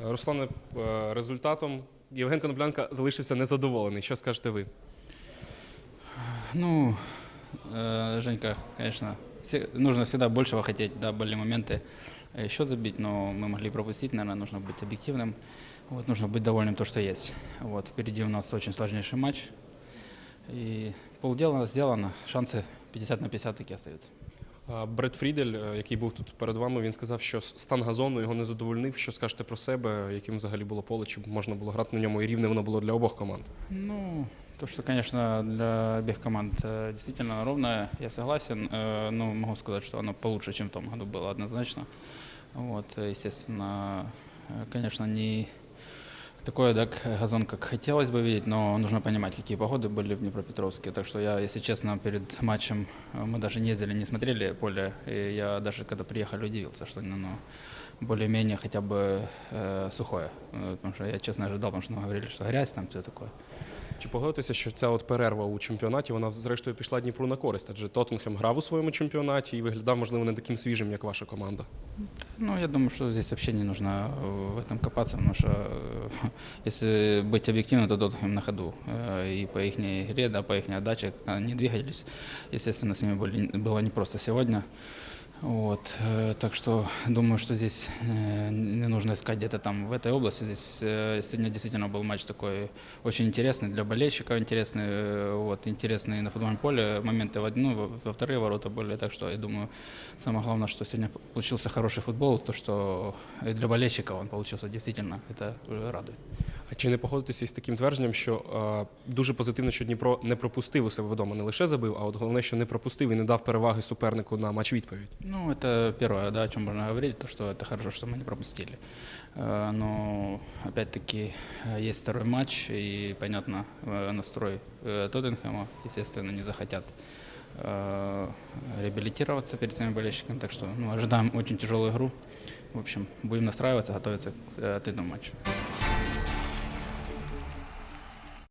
Е, Руслане, е, результатом Євген Коноплянка залишився незадоволений. Що скажете ви? Ну, э, Женька, конечно, все- нужно всегда большего хотеть, да, были моменты еще забить, но мы могли пропустить, наверное, нужно быть объективным, вот, нужно быть довольным то, что есть. Вот, впереди у нас очень сложнейший матч, и полдела сделано, шансы 50 на 50 таки остаются. Е, Бред Фрідель, е, який був тут перед вами, він сказав, що стан газону його не задовольнив. Що скажете про себе, яким взагалі було поле, чи можна було грати на ньому і рівне воно було для обох команд? Ну, то, что, конечно, для обеих команд э, действительно ровное, я согласен, э, но могу сказать, что оно получше, чем в том году было однозначно. Вот, э, естественно, э, конечно, не такой да, к- газон, как хотелось бы видеть, но нужно понимать, какие погоды были в Днепропетровске. Так что я, если честно, перед матчем э, мы даже не ездили, не смотрели поле, и я даже когда приехали удивился, что оно более-менее хотя бы э, сухое. Э, Потому что я честно ожидал, потому что нам говорили, что грязь там все такое. Чи погодитеся, що ця от перерва у чемпіонаті вона зрештою пішла Дніпру на користь? Адже Тоттенхем грав у своєму чемпіонаті і виглядав, можливо, не таким свіжим, як ваша команда. Ну, я думаю, что здесь вообще не нужно э, в этом копаться, потому что э, если быть объективным, то Тоттенхэм на ходу. Э, И по их игре, да, по их отдаче как они двигались. Естественно, с ними были, было непросто сегодня. Вот, э, так что думаю, что здесь э, не нужно искать где-то там в этой области. Здесь э, сегодня действительно был матч такой очень интересный для болельщиков, интересный, э, вот, интересный на футбольном поле. Моменты в одну, во, во вторые ворота были, так что я думаю, самое главное, что сегодня получился хороший футбол, то, что и для болельщиков он получился действительно, это э, радует. А чи не погодитеся із таким твердженням, що е, дуже позитивно, що Дніпро не пропустив у себе вдома, не лише забив, а от головне, що не пропустив і не дав переваги супернику на матч відповідь? Ну, это первое, да, о чем можно говорить, то, что это хорошо, что мы не пропустили. Э, Но, опять-таки, э, есть второй матч, и, понятно, э, настрой э, Тоттенхэма, естественно, не захотят э, реабилитироваться перед своими болельщиками, так что ну, ожидаем очень тяжелую игру. В общем, будем настраиваться, готовиться к э, ответному матчу.